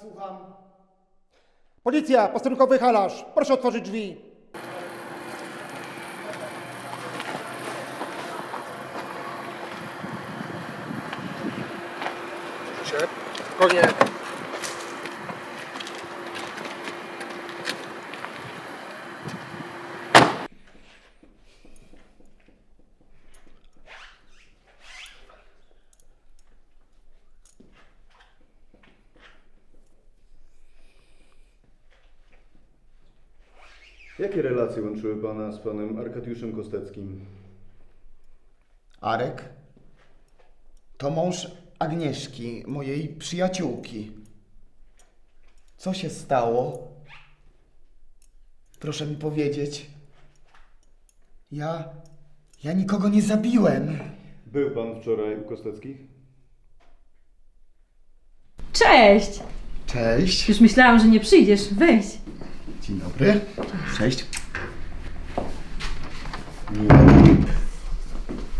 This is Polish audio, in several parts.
słucham. Policja, posterunkowy halarz. Proszę otworzyć drzwi. Konie. Jakie relacje łączyły Pana z Panem Arkadiuszem Kosteckim? Arek? To mąż Agnieszki, mojej przyjaciółki. Co się stało? Proszę mi powiedzieć. Ja. Ja nikogo nie zabiłem. Był Pan wczoraj u Kosteckich? Cześć! Cześć. Już myślałam, że nie przyjdziesz. Wejdź. Dzień dobry. Cześć.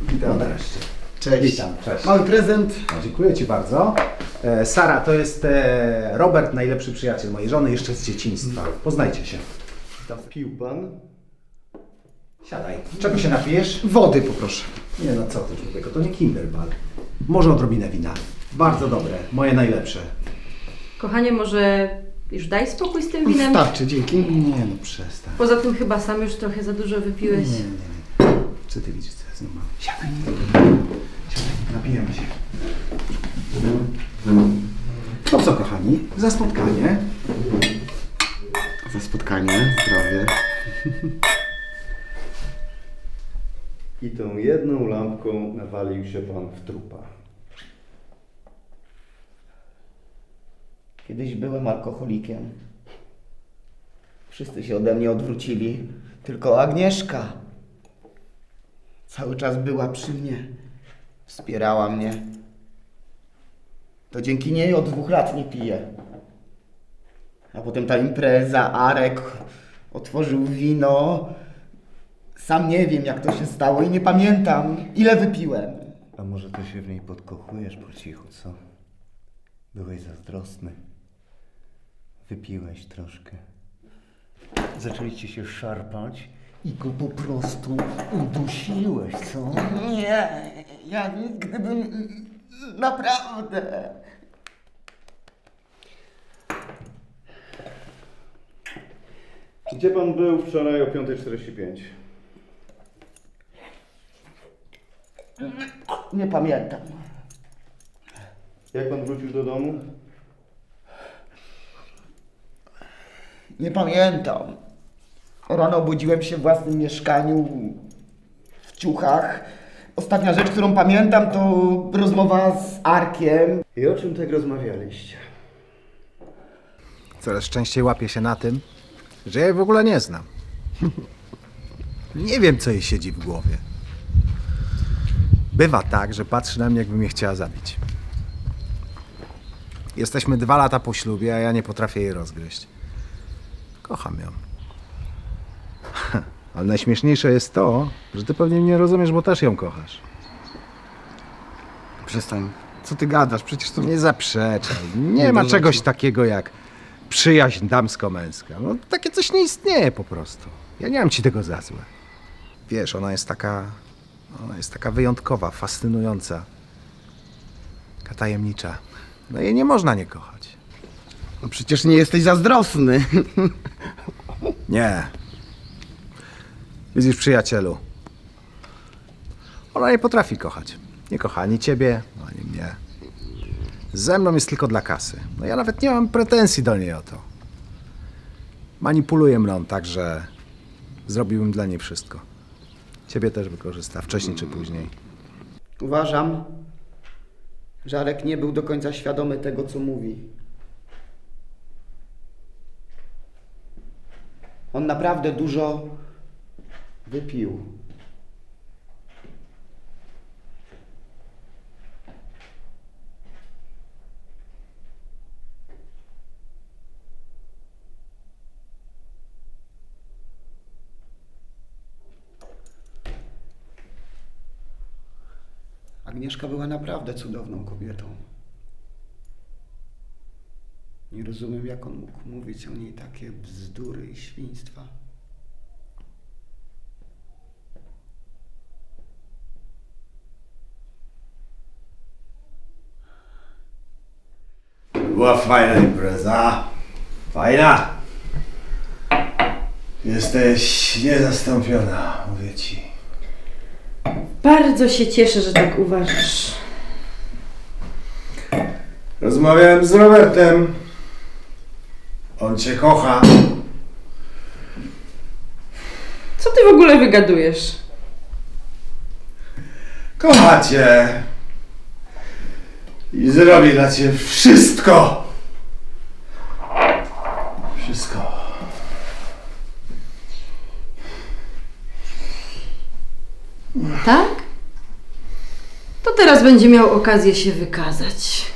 Witam nareszcie. Cześć. Witam, cześć. Mały prezent. O, dziękuję Ci bardzo. E, Sara, to jest e, Robert, najlepszy przyjaciel mojej żony, jeszcze z dzieciństwa. Poznajcie się. Pił Pan? Siadaj. Czego się napijesz? Wody poproszę. Nie no, co ty człowieku, to nie Kinderball. Może odrobinę wina. Bardzo dobre, moje najlepsze. Kochanie, może już daj spokój z tym winem? Starczy, dzięki. Nie no, przestań. Poza tym chyba sam już trochę za dużo wypiłeś. Nie, nie, nie. Co ty widzisz, co ja z nią mam? Siadaj. Siadaj, napijemy się. To co, kochani, za spotkanie. Za spotkanie. Zdrowie. I tą jedną lampką nawalił się Pan w trupa. Kiedyś byłem alkoholikiem. Wszyscy się ode mnie odwrócili. Tylko Agnieszka cały czas była przy mnie. Wspierała mnie. To dzięki niej od dwóch lat nie piję. A potem ta impreza, Arek otworzył wino. Sam nie wiem, jak to się stało i nie pamiętam, ile wypiłem. A może Ty się w niej podkochujesz po cichu, co? Byłeś zazdrosny. Wypiłeś troszkę. Zaczęliście się szarpać i go po prostu udusiłeś, co? Nie, ja nigdy bym... Naprawdę. Gdzie Pan był wczoraj o 5.45? Nie pamiętam. Jak Pan wrócił do domu? Nie pamiętam. Rano obudziłem się w własnym mieszkaniu w ciuchach. Ostatnia rzecz, którą pamiętam, to rozmowa z Arkiem. I o czym tak rozmawialiście? Coraz częściej łapię się na tym, że ja jej w ogóle nie znam. nie wiem, co jej siedzi w głowie. Bywa tak, że patrzy na mnie, jakby mnie chciała zabić. Jesteśmy dwa lata po ślubie, a ja nie potrafię jej rozgryźć. Kocham ją. Ale najśmieszniejsze jest to, że ty pewnie mnie rozumiesz, bo też ją kochasz. Przestań. Co ty gadasz? Przecież to... Nie zaprzeczaj. Nie ma czegoś takiego jak przyjaźń damsko-męska. No, takie coś nie istnieje po prostu. Ja nie mam ci tego za złe. Wiesz, ona jest taka. Ona jest taka wyjątkowa, fascynująca. Taka tajemnicza. No jej nie można nie kochać. No przecież nie jesteś zazdrosny. Nie. Widzisz, przyjacielu. Ona nie potrafi kochać. Nie kocha ani ciebie, ani mnie. Ze mną jest tylko dla kasy. No ja nawet nie mam pretensji do niej o to. Manipuluje mną tak, że zrobiłbym dla niej wszystko. Ciebie też wykorzysta, wcześniej czy później. Uważam, że Arek nie był do końca świadomy tego, co mówi. On naprawdę dużo wypił. Agnieszka była naprawdę cudowną kobietą. Nie rozumiem, jak on mógł mówić o niej takie bzdury i świństwa. Była fajna impreza. Fajna. Jesteś niezastąpiona, mówię ci. Bardzo się cieszę, że tak uważasz. Rozmawiałem z Robertem. On cię kocha. Co ty w ogóle wygadujesz? Kocha cię. I zrobi dla ciebie wszystko. Wszystko. Tak? To teraz będzie miał okazję się wykazać.